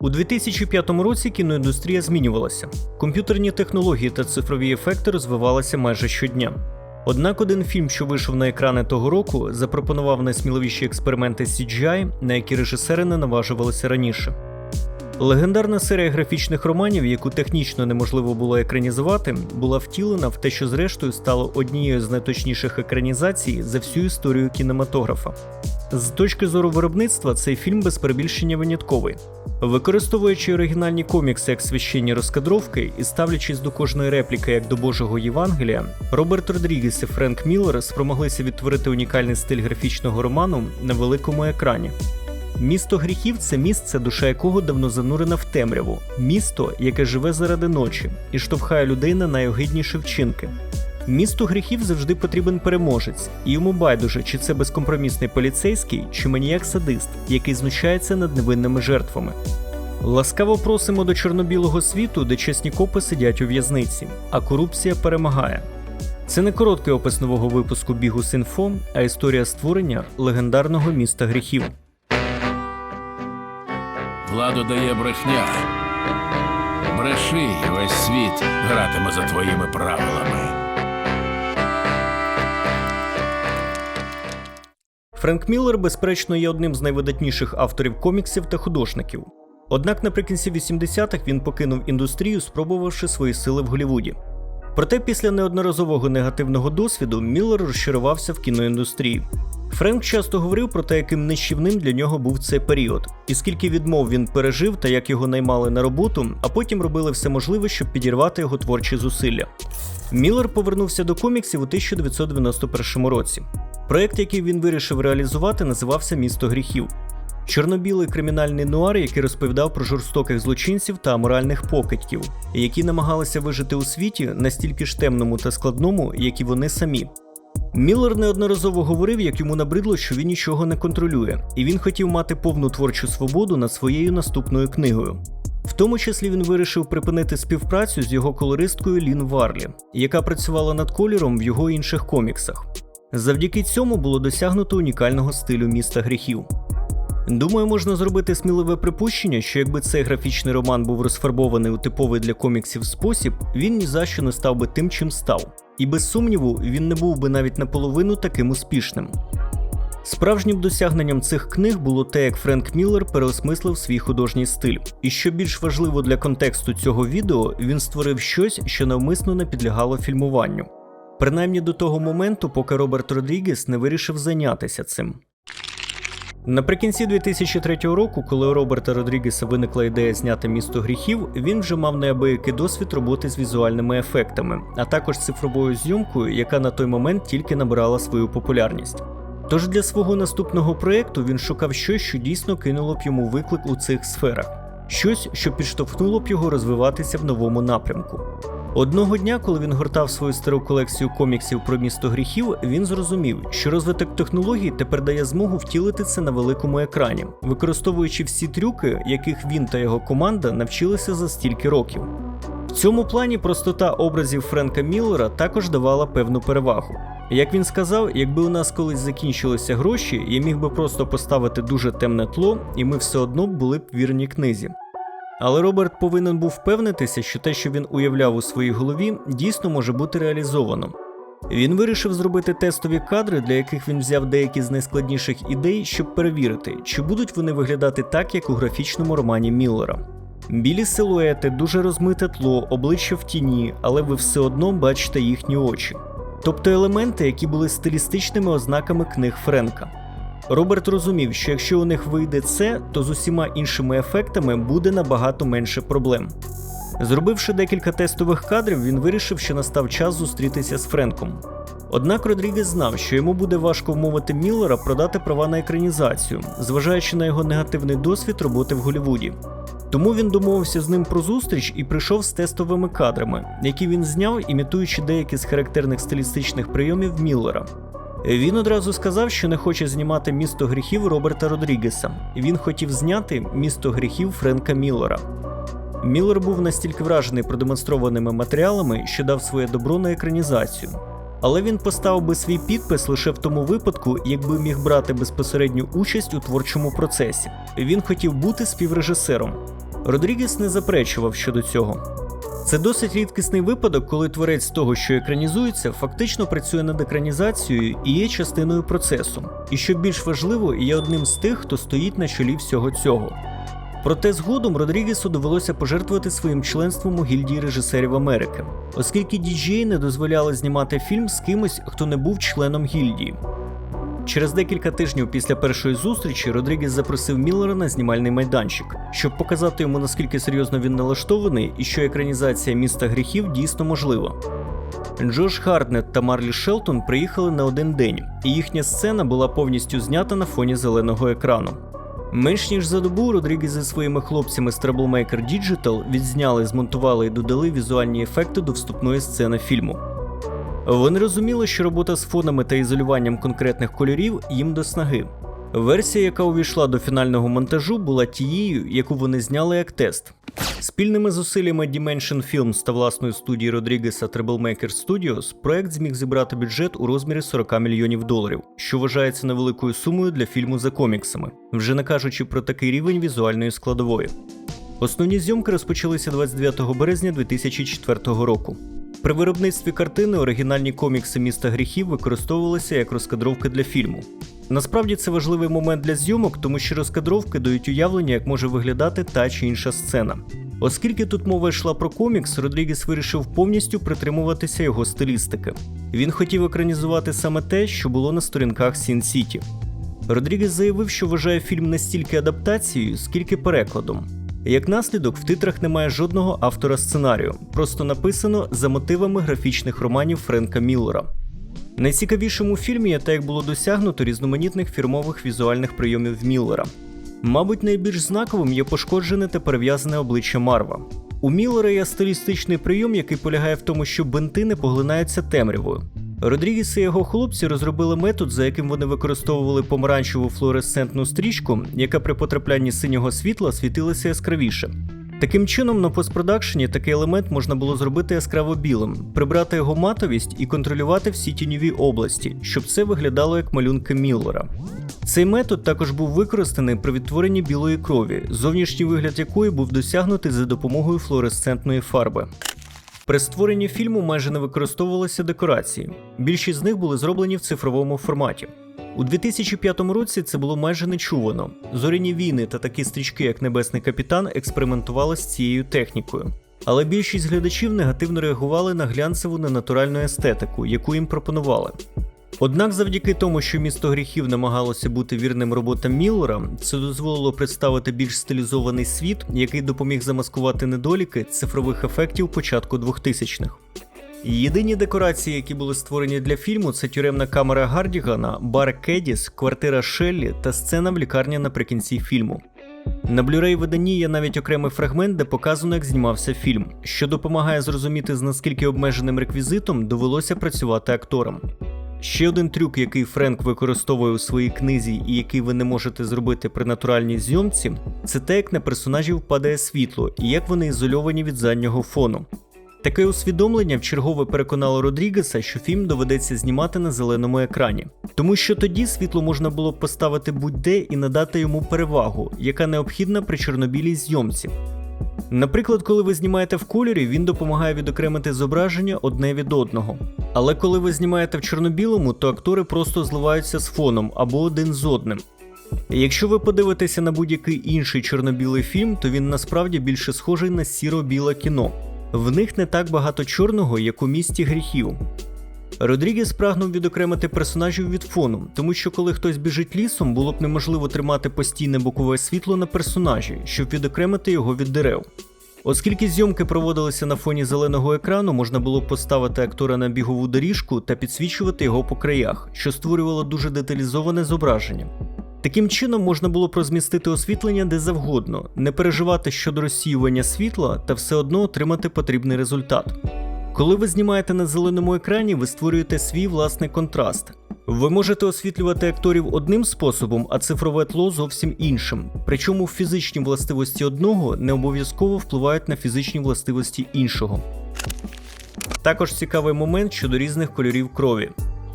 У 2005 році кіноіндустрія змінювалася. Комп'ютерні технології та цифрові ефекти розвивалися майже щодня. Однак один фільм, що вийшов на екрани того року, запропонував найсміливіші експерименти CGI, на які режисери не наважувалися раніше. Легендарна серія графічних романів, яку технічно неможливо було екранізувати, була втілена в те, що зрештою стало однією з найточніших екранізацій за всю історію кінематографа. З точки зору виробництва, цей фільм без перебільшення винятковий. Використовуючи оригінальні комікси як священні розкадровки і ставлячись до кожної репліки як до Божого Євангелія, Роберт Родрігес і Френк Міллер спромоглися відтворити унікальний стиль графічного роману на великому екрані. Місто гріхів це місце, душа якого давно занурена в темряву, місто, яке живе заради ночі і штовхає людей на найогидніші вчинки. Місту гріхів завжди потрібен переможець, і йому байдуже, чи це безкомпромісний поліцейський, чи маніяк-садист, який знущається над невинними жертвами. Ласкаво просимо до чорно-білого світу, де чесні копи сидять у в'язниці, а корупція перемагає. Це не короткий опис нового випуску бігу Синфо, а історія створення легендарного міста гріхів. Владу дає брехня. Бреши, і весь світ гратиме за твоїми правилами. Френк Міллер, безперечно, є одним з найвидатніших авторів коміксів та художників. Однак наприкінці 80-х він покинув індустрію, спробувавши свої сили в Голлівуді. Проте після неодноразового негативного досвіду Міллер розчарувався в кіноіндустрії. Френк часто говорив про те, яким нищівним для нього був цей період, і скільки відмов він пережив та як його наймали на роботу, а потім робили все можливе, щоб підірвати його творчі зусилля. Міллер повернувся до коміксів у 1991 році. Проект, який він вирішив реалізувати, називався Місто гріхів. Чорно-білий кримінальний нуар, який розповідав про жорстоких злочинців та аморальних покидьків, які намагалися вижити у світі настільки ж темному та складному, як і вони самі. Міллер неодноразово говорив, як йому набридло, що він нічого не контролює, і він хотів мати повну творчу свободу над своєю наступною книгою. В тому числі він вирішив припинити співпрацю з його колористкою Лін Варлі, яка працювала над кольором в його інших коміксах. Завдяки цьому було досягнуто унікального стилю міста гріхів. Думаю, можна зробити сміливе припущення, що якби цей графічний роман був розфарбований у типовий для коміксів спосіб, він ні за що не став би тим, чим став. І без сумніву, він не був би навіть наполовину таким успішним. Справжнім досягненням цих книг було те, як Френк Міллер переосмислив свій художній стиль. І що більш важливо для контексту цього відео, він створив щось, що навмисно не підлягало фільмуванню. Принаймні до того моменту, поки Роберт Родрігес не вирішив зайнятися цим. Наприкінці 2003 року, коли у Роберта Родрігеса виникла ідея зняти місто гріхів, він вже мав неабиякий досвід роботи з візуальними ефектами, а також цифровою зйомкою, яка на той момент тільки набирала свою популярність. Тож для свого наступного проєкту він шукав щось, що дійсно кинуло б йому виклик у цих сферах, щось, що підштовхнуло б його розвиватися в новому напрямку. Одного дня, коли він гортав свою стару колекцію коміксів про місто гріхів, він зрозумів, що розвиток технологій тепер дає змогу втілити це на великому екрані, використовуючи всі трюки, яких він та його команда навчилися за стільки років. Цьому плані простота образів Френка Міллера також давала певну перевагу. Як він сказав, якби у нас колись закінчилися гроші, я міг би просто поставити дуже темне тло, і ми все одно були б вірні книзі. Але Роберт повинен був впевнитися, що те, що він уявляв у своїй голові, дійсно може бути реалізовано. Він вирішив зробити тестові кадри, для яких він взяв деякі з найскладніших ідей, щоб перевірити, чи будуть вони виглядати так, як у графічному романі Міллера. Білі силуети, дуже розмите тло, обличчя в тіні, але ви все одно бачите їхні очі. Тобто елементи, які були стилістичними ознаками книг Френка. Роберт розумів, що якщо у них вийде це, то з усіма іншими ефектами буде набагато менше проблем. Зробивши декілька тестових кадрів, він вирішив, що настав час зустрітися з Френком. Однак Родрігес знав, що йому буде важко вмовити Міллера продати права на екранізацію, зважаючи на його негативний досвід роботи в Голлівуді. Тому він домовився з ним про зустріч і прийшов з тестовими кадрами, які він зняв, імітуючи деякі з характерних стилістичних прийомів Міллера. Він одразу сказав, що не хоче знімати місто гріхів Роберта Родрігеса. Він хотів зняти місто гріхів Френка Міллера. Міллер був настільки вражений продемонстрованими матеріалами, що дав своє добро на екранізацію. Але він поставив би свій підпис лише в тому випадку, якби міг брати безпосередню участь у творчому процесі. Він хотів бути співрежисером. Родрігес не заперечував щодо цього. Це досить рідкісний випадок, коли творець того, що екранізується, фактично працює над екранізацією і є частиною процесу. І що більш важливо, є одним з тих, хто стоїть на чолі всього цього. Проте згодом Родрігесу довелося пожертвувати своїм членством у гільдії режисерів Америки, оскільки DJ не дозволяли знімати фільм з кимось, хто не був членом гільдії. Через декілька тижнів після першої зустрічі Родрігес запросив Міллера на знімальний майданчик, щоб показати йому наскільки серйозно він налаштований і що екранізація міста гріхів дійсно можлива. Джош Хартнет та Марлі Шелтон приїхали на один день, і їхня сцена була повністю знята на фоні зеленого екрану. Менш ніж за добу Родрігес зі своїми хлопцями з Troublemaker Digital відзняли, змонтували і додали візуальні ефекти до вступної сцени фільму. Вони розуміли, що робота з фонами та ізолюванням конкретних кольорів їм до снаги. Версія, яка увійшла до фінального монтажу, була тією, яку вони зняли як тест. Спільними зусиллями Dimension Films та власної студії Родрігеса Troublemaker Studios проект зміг зібрати бюджет у розмірі 40 мільйонів доларів, що вважається невеликою сумою для фільму за коміксами, вже не кажучи про такий рівень візуальної складової. Основні зйомки розпочалися 29 березня 2004 року. При виробництві картини оригінальні комікси міста гріхів використовувалися як розкадровки для фільму. Насправді це важливий момент для зйомок, тому що розкадровки дають уявлення, як може виглядати та чи інша сцена. Оскільки тут мова йшла про комікс, Родрігес вирішив повністю притримуватися його стилістики. Він хотів екранізувати саме те, що було на сторінках Sin City. Родрігес заявив, що вважає фільм не стільки адаптацією, скільки перекладом. Як наслідок, в титрах немає жодного автора сценарію, просто написано за мотивами графічних романів Френка Міллера. Найцікавішим у фільмі є те, як було досягнуто різноманітних фірмових візуальних прийомів Міллера. Мабуть, найбільш знаковим є пошкоджене та перев'язане обличчя Марва. У Міллера є стилістичний прийом, який полягає в тому, що бинти не поглинаються темрявою. Родрігес і його хлопці розробили метод, за яким вони використовували помаранчеву флуоресцентну стрічку, яка при потраплянні синього світла світилася яскравіше. Таким чином, на постпродакшені такий елемент можна було зробити яскраво білим, прибрати його матовість і контролювати всі тіньові області, щоб це виглядало як малюнки Міллера. Цей метод також був використаний при відтворенні білої крові, зовнішній вигляд якої був досягнутий за допомогою флуоресцентної фарби. При створенні фільму майже не використовувалися декорації. Більшість з них були зроблені в цифровому форматі. У 2005 році це було майже нечувано. Зоряні війни та такі стрічки, як Небесний капітан, експериментували з цією технікою. Але більшість глядачів негативно реагували на глянцеву ненатуральну естетику, яку їм пропонували. Однак, завдяки тому, що місто гріхів намагалося бути вірним роботам Міллера, це дозволило представити більш стилізований світ, який допоміг замаскувати недоліки цифрових ефектів початку 2000-х. Єдині декорації, які були створені для фільму, це тюремна камера Гардігана, бар Кедіс, квартира Шеллі та сцена в лікарні наприкінці фільму. На Blu-ray виданні є навіть окремий фрагмент, де показано, як знімався фільм, що допомагає зрозуміти, з наскільки обмеженим реквізитом довелося працювати акторам. Ще один трюк, який Френк використовує у своїй книзі і який ви не можете зробити при натуральній зйомці, це те, як на персонажів падає світло і як вони ізольовані від заднього фону. Таке усвідомлення вчергове переконало Родрігеса, що фільм доведеться знімати на зеленому екрані, тому що тоді світло можна було б поставити будь-де і надати йому перевагу, яка необхідна при чорнобілій зйомці. Наприклад, коли ви знімаєте в кольорі, він допомагає відокремити зображення одне від одного. Але коли ви знімаєте в чорно-білому, то актори просто зливаються з фоном або один з одним. Якщо ви подивитеся на будь-який інший чорно-білий фільм, то він насправді більше схожий на сіро-біле кіно. В них не так багато чорного, як у місті гріхів. Родрігес прагнув відокремити персонажів від фону, тому що коли хтось біжить лісом, було б неможливо тримати постійне бокове світло на персонажі, щоб відокремити його від дерев. Оскільки зйомки проводилися на фоні зеленого екрану, можна було поставити актора на бігову доріжку та підсвічувати його по краях, що створювало дуже деталізоване зображення. Таким чином можна було розмістити освітлення де завгодно, не переживати щодо розсіювання світла та все одно отримати потрібний результат. Коли ви знімаєте на зеленому екрані, ви створюєте свій власний контраст. Ви можете освітлювати акторів одним способом, а цифрове тло зовсім іншим. Причому фізичні властивості одного не обов'язково впливають на фізичні властивості іншого. Також цікавий момент щодо різних кольорів крові.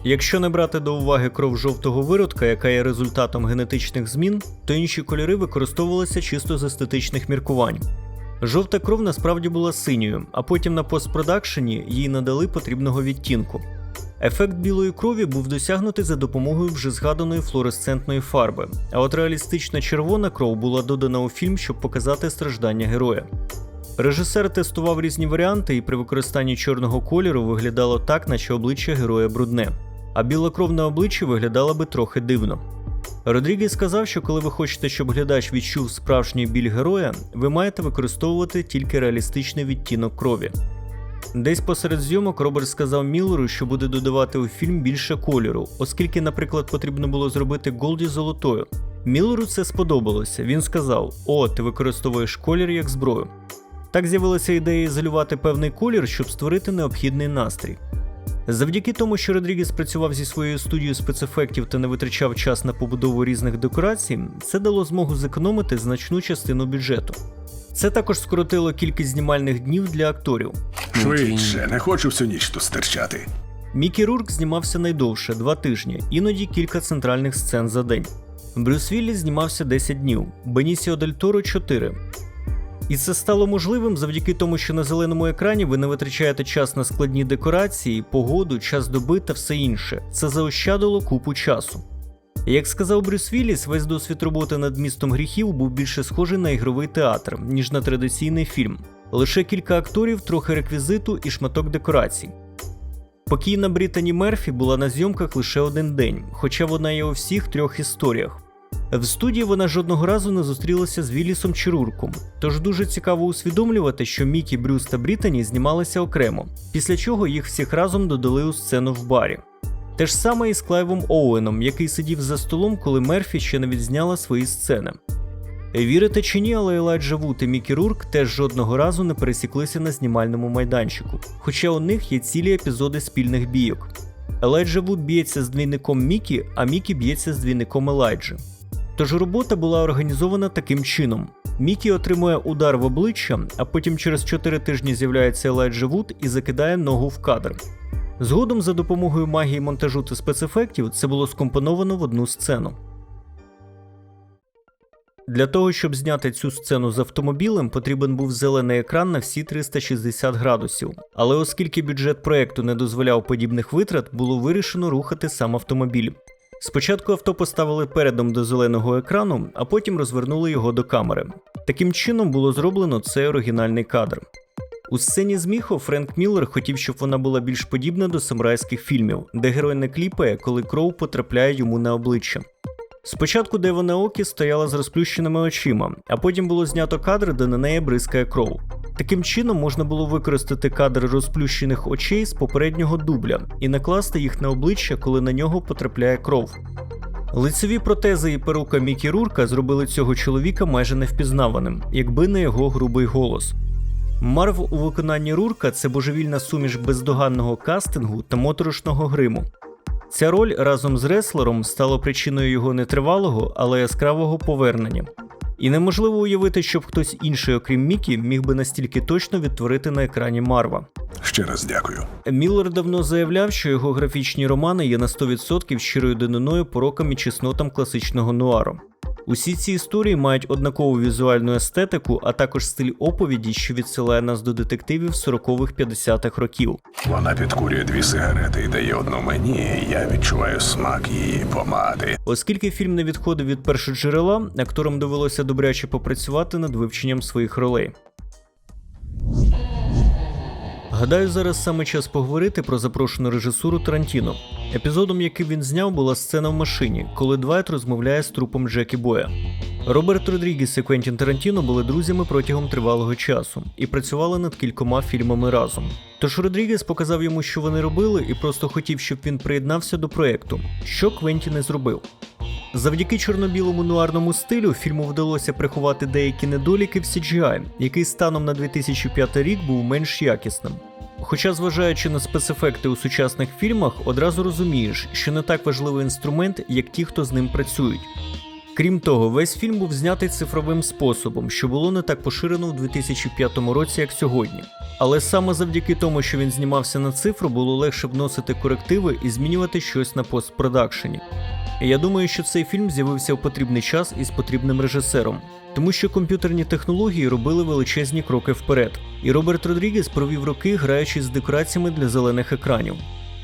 Якщо не брати до уваги кров жовтого виродка, яка є результатом генетичних змін, то інші кольори використовувалися чисто з естетичних міркувань. Жовта кров насправді була синьою, а потім на постпродакшені їй надали потрібного відтінку. Ефект білої крові був досягнутий за допомогою вже згаданої флуоресцентної фарби, а от реалістична червона кров була додана у фільм, щоб показати страждання героя. Режисер тестував різні варіанти, і при використанні чорного кольору виглядало так, наче обличчя героя брудне, а біла кров на обличчі виглядала би трохи дивно. Родрігес сказав, що коли ви хочете, щоб глядач відчув справжній біль героя, ви маєте використовувати тільки реалістичний відтінок крові. Десь посеред зйомок Роберт сказав Міллеру, що буде додавати у фільм більше кольору, оскільки, наприклад, потрібно було зробити Голді золотою. Міллеру це сподобалося. Він сказав: О, ти використовуєш колір як зброю. Так з'явилася ідея ізолювати певний колір, щоб створити необхідний настрій. Завдяки тому, що Родрігес працював зі своєю студією спецефектів та не витрачав час на побудову різних декорацій, це дало змогу зекономити значну частину бюджету. Це також скоротило кількість знімальних днів для акторів. Швидше, не хочу всю ніч тут стерчати. Мікі Рурк знімався найдовше два тижні, іноді кілька центральних сцен за день. Брюс Віллі знімався 10 днів, Бенісіо Дель Торо 4. І це стало можливим завдяки тому, що на зеленому екрані ви не витрачаєте час на складні декорації, погоду, час доби та все інше. Це заощадило купу часу. Як сказав Брюс Вілліс, весь досвід роботи над містом гріхів був більше схожий на ігровий театр, ніж на традиційний фільм. Лише кілька акторів, трохи реквізиту і шматок декорацій. Покійна Брітані Мерфі була на зйомках лише один день, хоча вона є у всіх трьох історіях. В студії вона жодного разу не зустрілася з Віллісом чи Рурком, тож дуже цікаво усвідомлювати, що Мікі, Брюс та Брітані знімалися окремо, після чого їх всіх разом додали у сцену в барі. Те ж саме і з Клайвом Оуеном, який сидів за столом, коли Мерфі ще не відзняла свої сцени. Вірите чи ні, але Елайджа Вуд і Мікі Рурк теж жодного разу не пересіклися на знімальному майданчику, хоча у них є цілі епізоди спільних бійок. Елайджа Вуд б'ється з двійником Мікі, а Мікі б'ється з двійником Елайджі. Тож робота була організована таким чином: Мікі отримує удар в обличчя, а потім через 4 тижні з'являється Елайджа Вуд і закидає ногу в кадр. Згодом, за допомогою магії монтажу та спецефектів, це було скомпоновано в одну сцену. Для того, щоб зняти цю сцену з автомобілем, потрібен був зелений екран на всі 360 градусів. Але оскільки бюджет проекту не дозволяв подібних витрат, було вирішено рухати сам автомобіль. Спочатку авто поставили передом до зеленого екрану, а потім розвернули його до камери. Таким чином було зроблено цей оригінальний кадр. У сцені з Міхо Френк Міллер хотів, щоб вона була більш подібна до самурайських фільмів, де герой не кліпає, коли кров потрапляє йому на обличчя. Спочатку Дева Наокі стояла з розплющеними очима, а потім було знято кадр, де на неї бризкає кров. Таким чином можна було використати кадр розплющених очей з попереднього дубля і накласти їх на обличчя, коли на нього потрапляє кров. Лицеві протези і перука Мікі Рурка зробили цього чоловіка майже невпізнаваним, якби не його грубий голос. Марв у виконанні Рурка це божевільна суміш бездоганного кастингу та моторошного гриму. Ця роль разом з реслером стала причиною його нетривалого, але яскравого повернення. І неможливо уявити, щоб хтось інший, окрім Мікі, міг би настільки точно відтворити на екрані Марва. Ще раз дякую. Міллер давно заявляв, що його графічні романи є на 100% щирою даниною порокам і чеснотам класичного нуару. Усі ці історії мають однакову візуальну естетику, а також стиль оповіді, що відсилає нас до детективів 40-х-50-х років. Вона підкурює дві сигарети і дає одну мені, і я відчуваю смак її помади. Оскільки фільм не відходив від першоджерела, акторам довелося добряче попрацювати над вивченням своїх ролей. Гадаю, зараз саме час поговорити про запрошену режисуру Тарантіно. Епізодом, який він зняв, була сцена в машині, коли Двайт розмовляє з трупом Джекі Боя. Роберт Родрігес і Квентін Тарантіно були друзями протягом тривалого часу і працювали над кількома фільмами разом. Тож Родрігес показав йому, що вони робили, і просто хотів, щоб він приєднався до проекту, що Квентін і зробив. Завдяки чорно-білому нуарному стилю фільму вдалося приховати деякі недоліки в CGI, який станом на 2005 рік був менш якісним. Хоча, зважаючи на спецефекти у сучасних фільмах, одразу розумієш, що не так важливий інструмент, як ті, хто з ним працюють. Крім того, весь фільм був знятий цифровим способом, що було не так поширено у 2005 році, як сьогодні. Але саме завдяки тому, що він знімався на цифру, було легше вносити корективи і змінювати щось на постпродакшені. Я думаю, що цей фільм з'явився в потрібний час із потрібним режисером, тому що комп'ютерні технології робили величезні кроки вперед, і Роберт Родрігес провів роки, граючи з декораціями для зелених екранів.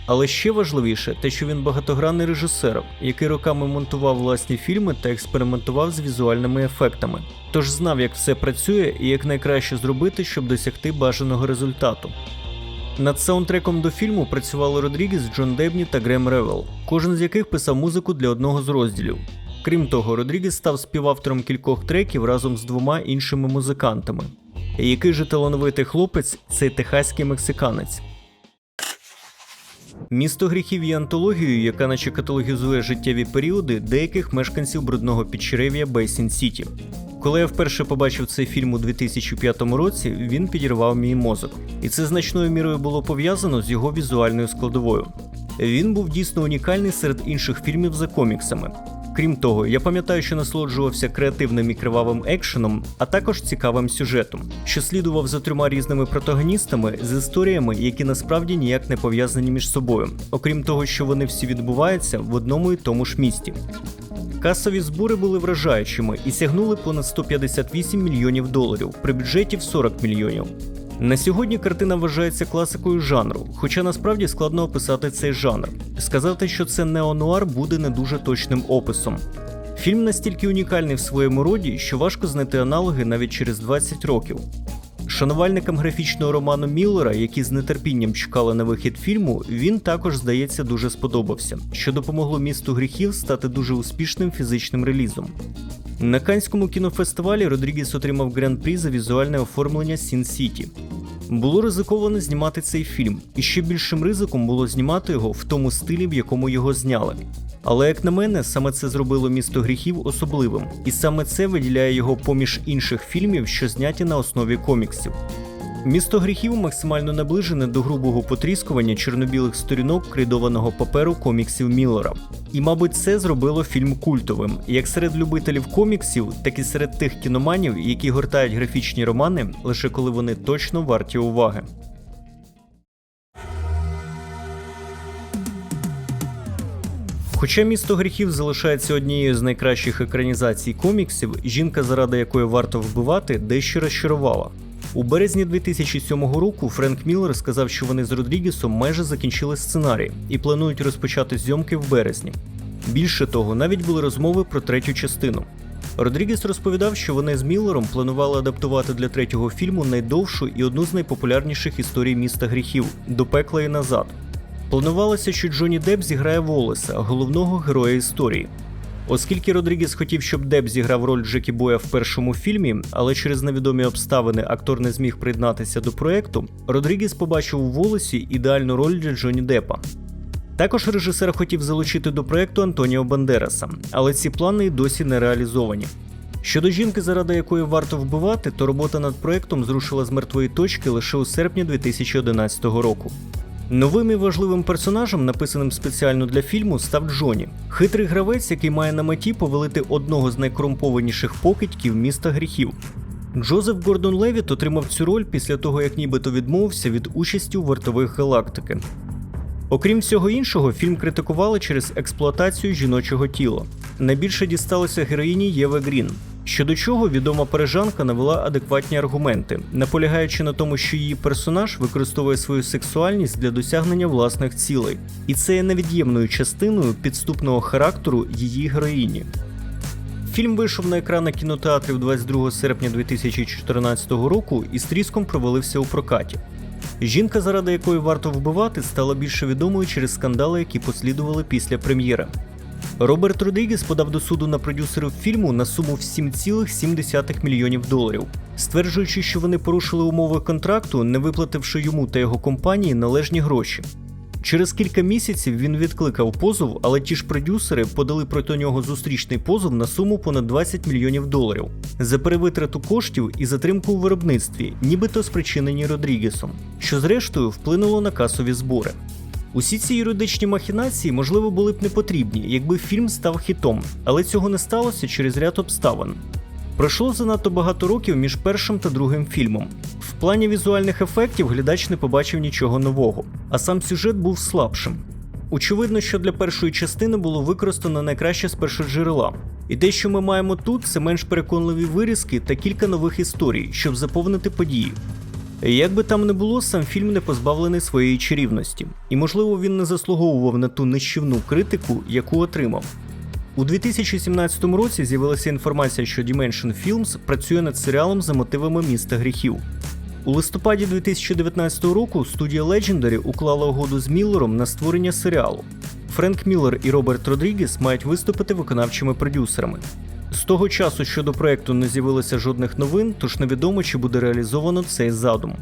Але ще важливіше те, що він багатогранний режисер, який роками монтував власні фільми та експериментував з візуальними ефектами, тож знав, як все працює і як найкраще зробити, щоб досягти бажаного результату. Над саундтреком до фільму працювали Родрігес, Джон Дебні та Грем Ревел, кожен з яких писав музику для одного з розділів. Крім того, Родрігес став співавтором кількох треків разом з двома іншими музикантами. Який же талановитий хлопець цей техаський мексиканець. Місто гріхів є антологією, яка наче каталогізує життєві періоди деяких мешканців брудного підчерев'я Бейсін Сіті. Коли я вперше побачив цей фільм у 2005 році, він підірвав мій мозок, і це значною мірою було пов'язано з його візуальною складовою. Він був дійсно унікальний серед інших фільмів за коміксами. Крім того, я пам'ятаю, що насолоджувався креативним і кривавим екшеном, а також цікавим сюжетом, що слідував за трьома різними протагоністами з історіями, які насправді ніяк не пов'язані між собою, окрім того, що вони всі відбуваються в одному і тому ж місті. Касові збори були вражаючими і сягнули понад 158 мільйонів доларів при бюджеті в 40 мільйонів. На сьогодні картина вважається класикою жанру, хоча насправді складно описати цей жанр. Сказати, що це неонуар, буде не дуже точним описом. Фільм настільки унікальний в своєму роді, що важко знайти аналоги навіть через 20 років. Шанувальникам графічного роману Міллера, які з нетерпінням чекали на вихід фільму, він також, здається, дуже сподобався, що допомогло місту гріхів стати дуже успішним фізичним релізом. На Канському кінофестивалі Родрігес отримав гран-прі за візуальне оформлення Сін Сіті. Було ризиковано знімати цей фільм, і ще більшим ризиком було знімати його в тому стилі, в якому його зняли. Але як на мене, саме це зробило місто гріхів особливим, і саме це виділяє його поміж інших фільмів, що зняті на основі коміксів. Місто гріхів максимально наближене до грубого потріскування чорнобілих сторінок крейдованого паперу коміксів Міллера. І, мабуть, це зробило фільм культовим, як серед любителів коміксів, так і серед тих кіноманів, які гортають графічні романи лише коли вони точно варті уваги. Хоча місто гріхів залишається однією з найкращих екранізацій коміксів, жінка, заради якої варто вбивати, дещо розчарувала. У березні 2007 року Френк Міллер сказав, що вони з Родрігесом майже закінчили сценарій і планують розпочати зйомки в березні. Більше того, навіть були розмови про третю частину. Родрігес розповідав, що вони з Міллером планували адаптувати для третього фільму найдовшу і одну з найпопулярніших історій міста гріхів до пекла і назад. Планувалося, що Джонні Депп зіграє Волеса, головного героя історії. Оскільки Родрігес хотів, щоб Депп зіграв роль Джекі Боя в першому фільмі, але через невідомі обставини актор не зміг приєднатися до проекту, Родрігес побачив у Волесі ідеальну роль для Джонні Деппа. Також режисер хотів залучити до проекту Антоніо Бандераса, але ці плани досі не реалізовані. Щодо жінки, заради якої варто вбивати, то робота над проектом зрушила з мертвої точки лише у серпні 2011 року. Новим і важливим персонажем, написаним спеціально для фільму, став Джоні, хитрий гравець, який має на меті повелити одного з найкорумпованіших покидьків міста гріхів. Джозеф Гордон Левіт отримав цю роль після того, як нібито відмовився від участі у вартових галактики. Окрім всього іншого, фільм критикували через експлуатацію жіночого тіла. Найбільше дісталося героїні Єве Грін, щодо чого відома парижанка навела адекватні аргументи, наполягаючи на тому, що її персонаж використовує свою сексуальність для досягнення власних цілей, і це є невід'ємною частиною підступного характеру її героїні. Фільм вийшов на екрани кінотеатрів 22 серпня 2014 року і з тріском провалився у прокаті. Жінка, заради якої варто вбивати, стала більше відомою через скандали, які послідували після прем'єри. Роберт Родрігес подав до суду на продюсерів фільму на суму в 7,7 мільйонів доларів, стверджуючи, що вони порушили умови контракту, не виплативши йому та його компанії належні гроші. Через кілька місяців він відкликав позов, але ті ж продюсери подали проти нього зустрічний позов на суму понад 20 мільйонів доларів за перевитрату коштів і затримку у виробництві, нібито спричинені Родрігесом, що зрештою вплинуло на касові збори. Усі ці юридичні махінації, можливо, були б не потрібні, якби фільм став хітом, але цього не сталося через ряд обставин. Пройшло занадто багато років між першим та другим фільмом. В плані візуальних ефектів глядач не побачив нічого нового, а сам сюжет був слабшим. Очевидно, що для першої частини було використано найкраще з першоджерела. І те, що ми маємо тут, це менш переконливі вирізки та кілька нових історій, щоб заповнити події. Як би там не було, сам фільм не позбавлений своєї чарівності, і можливо він не заслуговував на ту нищівну критику, яку отримав. У 2017 році з'явилася інформація, що Dimension Films працює над серіалом за мотивами міста гріхів. У листопаді 2019 року студія Legendary уклала угоду з Міллером на створення серіалу. Френк Міллер і Роберт Родрігес мають виступити виконавчими продюсерами. З того часу щодо проекту не з'явилося жодних новин, тож невідомо, чи буде реалізовано цей задум.